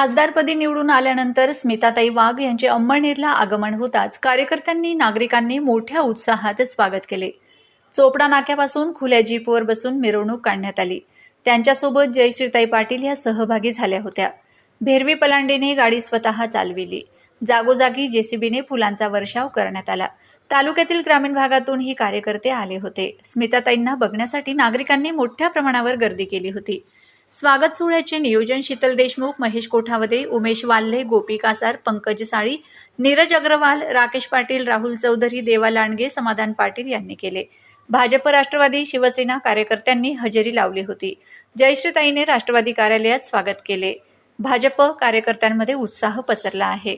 खासदारपदी निवडून आल्यानंतर स्मिताताई वाघ यांचे अंमळनेरला आगमन होताच कार्यकर्त्यांनी नागरिकांनी मोठ्या उत्साहात स्वागत केले. चोपडा नाक्यापासून खुल्या जीपवर बसून मिरवणूक काढण्यात आली. त्यांच्यासोबत जयश्रीताई पाटील या सहभागी झाल्या होत्या. भेरवी पलांडेने गाडी स्वतः चालविली. जागोजागी जेसीबीने फुलांचा वर्षाव करण्यात आला. तालुक्यातील ग्रामीण भागातून ही कार्यकर्ते आले होते. स्मिताताईंना बघण्यासाठी नागरिकांनी मोठ्या प्रमाणावर गर्दी केली होती. स्वागत सोहळ्याचे नियोजन शीतल देशमुख महेश कोठावदे उमेश वाल्हे गोपी कासार पंकज साळी नीरज अग्रवाल राकेश पाटील राहुल चौधरी देवा लांडगे समाधान पाटील यांनी केले. भाजप राष्ट्रवादी शिवसेना कार्यकर्त्यांनी हजेरी लावली होती. जयश्रीताईने राष्ट्रवादी कार्यालयात स्वागत केले. भाजप कार्यकर्त्यांमध्ये उत्साह पसरला आहे.